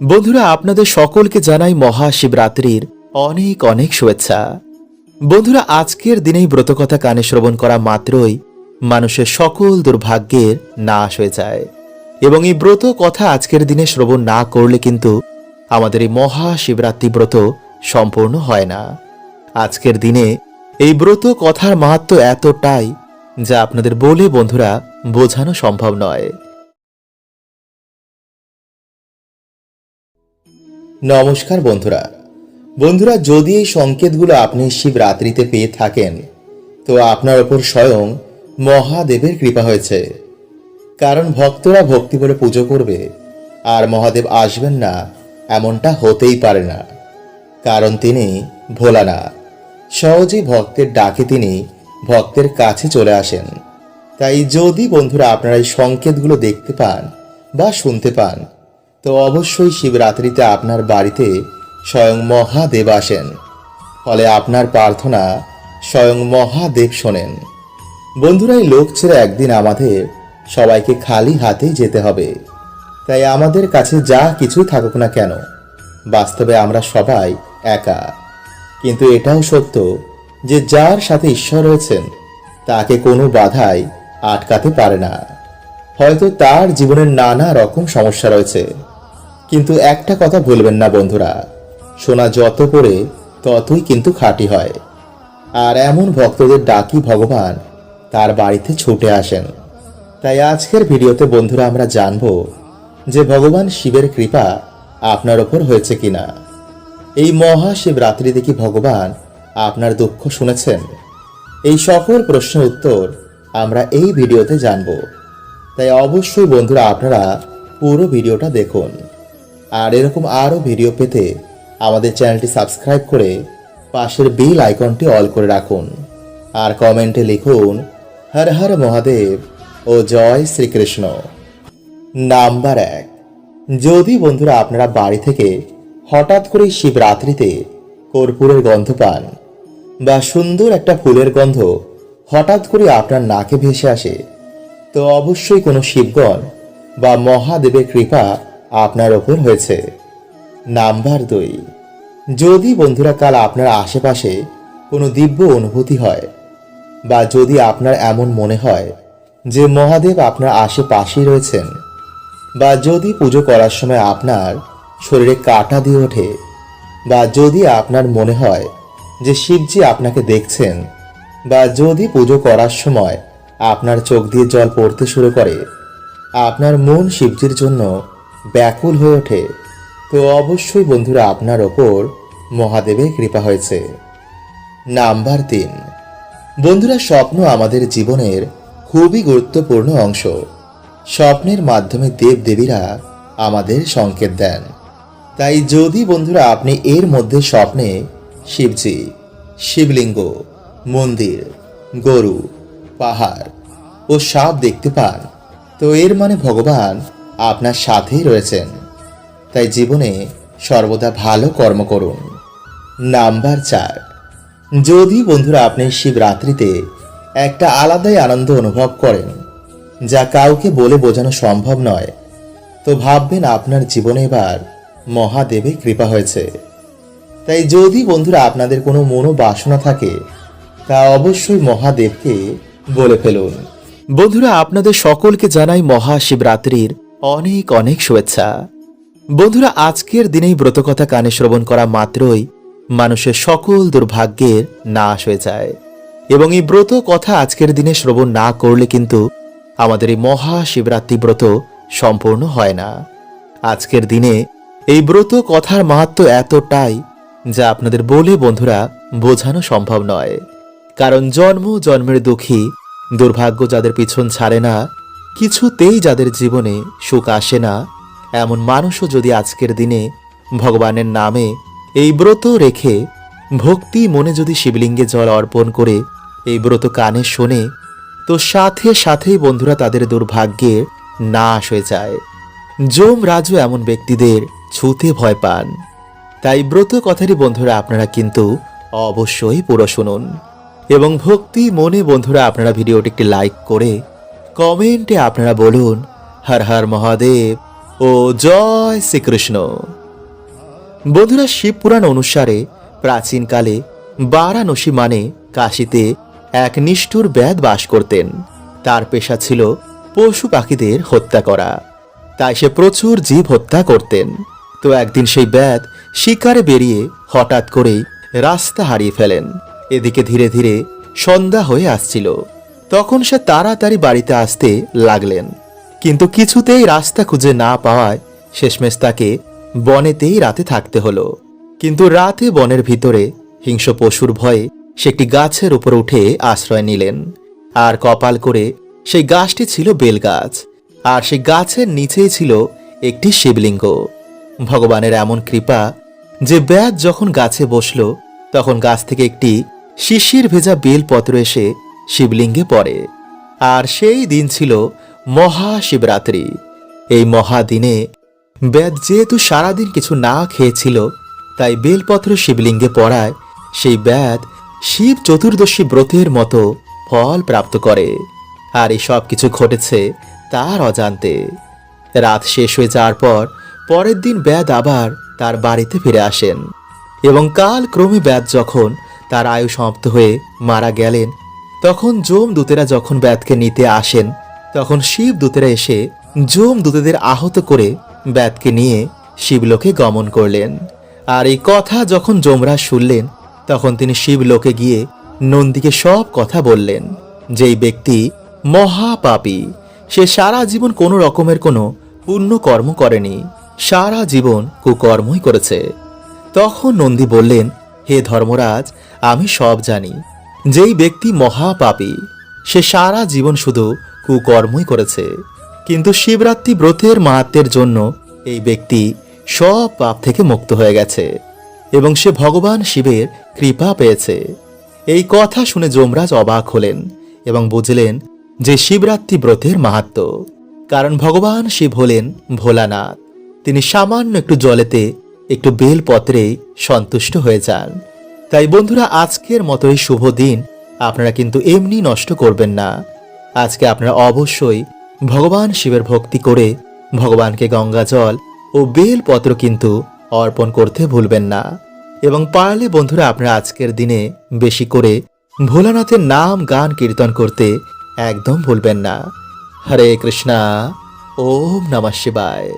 বন্ধুরা, আপনাদের সকলকে জানাই মহাশিবরাত্রির অনেক অনেক শুভেচ্ছা। বন্ধুরা, আজকের দিনেই ব্রতকথা কানে শ্রবণ করা মাত্রই মানুষের সকল দুর্ভাগ্যের নাশ হয়ে যায়। এবং এই ব্রত কথা আজকের দিনে শ্রবণ না করলে কিন্তু আমাদের এই মহাশিবরাত্রি ব্রত সম্পূর্ণ হয় না। আজকের দিনে এই ব্রত কথার মাহাত্ম এতটাই যা আপনাদের বলে, বন্ধুরা, বোঝানো সম্ভব নয়। নমস্কার বন্ধুরা। বন্ধুরা, যদি এই সংকেতগুলো আপনি শিবরাত্রিতে পেয়ে থাকেন, তো আপনার ওপর স্বয়ং মহাদেবের কৃপা হয়েছে। কারণ ভক্তরা ভক্তি বলে পুজো করবে, আর মহাদেব আসবেন না, এমনটা হতেই পারে না। কারণ তিনি ভোলানাথ। সহজেই ভক্তের ডাকে তিনি ভক্তের কাছে চলে আসেন। তাই যদি বন্ধুরা আপনারা এই সংকেতগুলো দেখতে পান বা শুনতে পান তো অবশ্যই শিবরাত্রিতে আপনার বাড়িতে স্বয়ং মহাদেব আসেন। ফলে আপনার প্রার্থনা স্বয়ং মহাদেব শোনেন। বন্ধুরা, এই লোক ছেড়ে একদিন আমাদের সবাইকে খালি হাতে যেতে হবে। তাই আমাদের কাছে যা কিছু থাকুক না কেন, বাস্তবে আমরা সবাই একা। কিন্তু এটাও সত্য যে যার সাথে ঈশ্বর রয়েছেন, তাকে কোনো বাধাই আটকাতে পারে না। হয়তো তার জীবনের নানা রকম সমস্যা রয়েছে। কিন্তু একটা কথা ভুলবেন না বন্ধুরা। সোনা যত পড়ে, ততই কিন্তু খাঁটি হয়। আর এমন ভক্তদের ডাকি ভগবান, তার বাড়িতে ছুটে আসেন। তাই আজকের ভিডিওতে বন্ধুরা আমরা জানব যে ভগবান শিবের কৃপা আপনার ওপর হয়েছে কিনা। এই মহাশিবরাত্রিতে কি ভগবান আপনার দুঃখ শুনেছেন? এই সকল প্রশ্নের উত্তর আমরা এই ভিডিওতে জানব। তাই অবশ্যই বন্ধুরা আপনারা পুরো ভিডিওটা দেখুন। আর এরকম আরও ভিডিও পেতে আমাদের চ্যানেলটি সাবস্ক্রাইব করে পাশের বেল আইকনটি অল করে রাখুন। আর কমেন্টে লিখুন, হর হর মহাদেব ও জয় শ্রীকৃষ্ণ। নাম্বার এক। যদি বন্ধুরা আপনারা বাড়ি থেকে হঠাৎ করে শিবরাত্রিতে কর্পূরের গন্ধ পান বা সুন্দর একটা ফুলের গন্ধ হঠাৎ করে আপনার নাকে ভেসে আসে, তো অবশ্যই কোনো শিবগণ বা মহাদেবের কৃপা আপনার ওপর হয়েছে। নাম্বার দুই, যদি বন্ধুরা কাল আপনার আশেপাশে কোনো দিব্য অনুভূতি হয় বা যদি আপনার এমন মনে হয় যে মহাদেব আপনার আশেপাশেই রয়েছেন বা যদি পুজো করার সময় আপনার শরীরে কাটা দিয়ে ওঠে বা যদি আপনার মনে হয় যে শিবজি আপনাকে দেখছেন বা যদি পুজো করার সময় আপনার চোখ দিয়ে জল পড়তে শুরু করে, আপনার মন শিবজির জন্য ব্যাকুল হয়ে ওঠে। তো অবশ্যই বন্ধুরা আপনার ওপর মহাদেবের কৃপা হয়েছে। নাম্বার তিন। বন্ধুরা, স্বপ্ন আমাদের জীবনের খুবই গুরুত্বপূর্ণ অংশ। স্বপ্নের মাধ্যমে দেব দেবীরা আমাদের সংকেত দেন। তাই যদি বন্ধুরা আপনি এর মধ্যে স্বপ্নে শিবজি, শিবলিঙ্গ, মন্দির, গরু, পাহাড় ও সাপ দেখতে পান, তো এর মানে ভগবান আপনার সাথেই রয়েছেন। তাই জীবনে সর্বদা ভালো কর্ম করুন। নাম্বার চার। যদি বন্ধুরা আপনি শিবরাত্রিতে একটা আলাদাই আনন্দ অনুভব করেন, যা কাউকে বলে বোঝানো সম্ভব নয়, তো ভাববেন আপনার জীবনে এবার মহাদেবের কৃপা হয়েছে। তাই যদি বন্ধুরা আপনাদের কোনো মনোবাসনা থাকে, তা অবশ্যই মহাদেবকে বলে ফেলুন। বন্ধুরা, আপনাদের সকলকে জানাই মহাশিবরাত্রির অনেক অনেক শুভেচ্ছা। বন্ধুরা, আজকের দিনেই ব্রতকথা কানে শ্রবণ করা মাত্রই মানুষের সকল দুর্ভাগ্যের নাশ হয়ে যায়। এবং এই ব্রত কথা আজকের দিনে শ্রবণ না করলে কিন্তু আমাদের এই মহাশিবরাত্রি ব্রত সম্পূর্ণ হয় না। আজকের দিনে এই ব্রত কথার মাহাত্ম এতটাই যা আপনাদের বলে, বন্ধুরা, বোঝানো সম্ভব নয়। কারণ জন্ম, জন্মের দুঃখী দুর্ভাগ্য যাদের পিছন ছাড়ে না কিছুতেই যাদের জীবনে সুখ আসে না, এমন মানুষও যদি আজকের দিনে ভগবানের নামে এই ব্রত রেখে ভক্তি মনে যদি শিবলিঙ্গে জল অর্পণ করে এই ব্রত কানে শোনে, তো সাথে সাথেই বন্ধুরা তাদের দুর্ভাগ্যে নাশ হয়ে যায়। যম রাজু এমন ব্যক্তিদের ছুতে ভয় পান। তাই ব্রত কথারই বন্ধুরা আপনারা কিন্তু অবশ্যই পুরো শুনুন। এবং ভক্তি মনে বন্ধুরা আপনারা ভিডিওটি একটি লাইক করে কমেন্টে আপনারা বলুন, হর হর মহাদেব ও জয় শ্রীকৃষ্ণ। বন্ধুরা, শিব পুরাণ অনুসারে প্রাচীনকালে বারাণসী মানে কাশীতে এক নিষ্ঠুর ব্যাদ বাস করতেন। তার পেশা ছিল পশু পাখিদের হত্যা করা। তাই সে প্রচুর জীব হত্যা করতেন। তো একদিন সেই ব্যাদ শিকারে বেরিয়ে হঠাৎ করেই রাস্তা হারিয়ে ফেলেন। এদিকে ধীরে ধীরে সন্ধ্যা হয়ে আসছিল। তখন সে তাড়াতাড়ি বাড়িতে আসতে লাগলেন। কিন্তু কিছুতেই রাস্তা খুঁজে না পাওয়ায় শেষমেশ তাকে বনেতেই রাতে থাকতে হলো। কিন্তু রাতে বনের ভিতরে হিংস্র পশুর ভয়ে সে একটি গাছের উপর উঠে আশ্রয় নিলেন। আর কপাল করে সেই গাছটি ছিল বেলগাছ, আর সেই গাছের নিচেই ছিল একটি শিবলিঙ্গ। ভগবানের এমন কৃপা যে ব্যাদ যখন গাছে বসল, তখন গাছ থেকে একটি শিশির ভেজা বেলপত্র এসে শিবলিঙ্গে পড়ে। আর সেই দিন ছিল মহাশিবরাত্রি। এই মহাদিনে বেদ যেহেতু সারাদিন কিছু না খেয়েছিল, তাই বেলপত্র শিবলিঙ্গে পড়ায় সেই ব্যাদ শিব চতুর্দশী ব্রতের মতো ফল প্রাপ্ত করে। আর এই সব কিছু ঘটেছে তার অজান্তে। রাত শেষ হয়ে যাওয়ার পর পরের দিন ব্যাদ আবার তার বাড়িতে ফিরে আসেন। এবং কাল ক্রমে ব্যাদ যখন তার আয়ু সমাপ্ত হয়ে মারা গেলেন তখন জোম দূতেরা যখন ব্যাদকে নিতে আসেন, তখন শিব দূতেরা এসে জোম দূতেদের আহত করে ব্যাদকে নিয়ে শিবলোকে গমন করলেন। আর এই কথা যখন যমরাজ শুনলেন, তখন তিনি শিবলোকে গিয়ে নন্দীকে সব কথা বললেন, যেই ব্যক্তি মহাপাপী, সে সারা জীবন কোনো রকমের কোনো পুণ্য কর্ম করেনি, সারা জীবন কুকর্মই করেছে। তখন নন্দী বললেন, হে ধর্মরাজ, আমি সব জানি যেই ব্যক্তি মহাপাপী, সে সারা জীবন শুধু কুকর্মই করেছে। কিন্তু শিবরাত্রি ব্রতের মাহাত্মের জন্য এই ব্যক্তি সব পাপ থেকে মুক্ত হয়ে গেছে এবং সে ভগবান শিবের কৃপা পেয়েছে। এই কথা শুনে যমরাজ অবাক হলেন এবং বুঝলেন যে শিবরাত্রি ব্রতের মাহাত্ম। কারণ ভগবান শিব হলেন ভোলানাথ। তিনি সামান্য একটু জলেতে একটু বেলপত্রেই সন্তুষ্ট হয়ে যান। তাই বন্ধুরা, আজকের মতো এই শুভ দিন আপনারা কিন্তু এমনি নষ্ট করবেন না। আজকে আপনারা অবশ্যই ভগবান শিবের ভক্তি করে ভগবানকে গঙ্গা জল ও বেলপত্র কিন্তু অর্পণ করতে ভুলবেন না। এবং পারলে বন্ধুরা, আপনারা আজকের দিনে বেশি করে ভোলানাথের নাম গান কীর্তন করতে একদম ভুলবেন না। হরে কৃষ্ণা, ওম নমঃ শিবায়।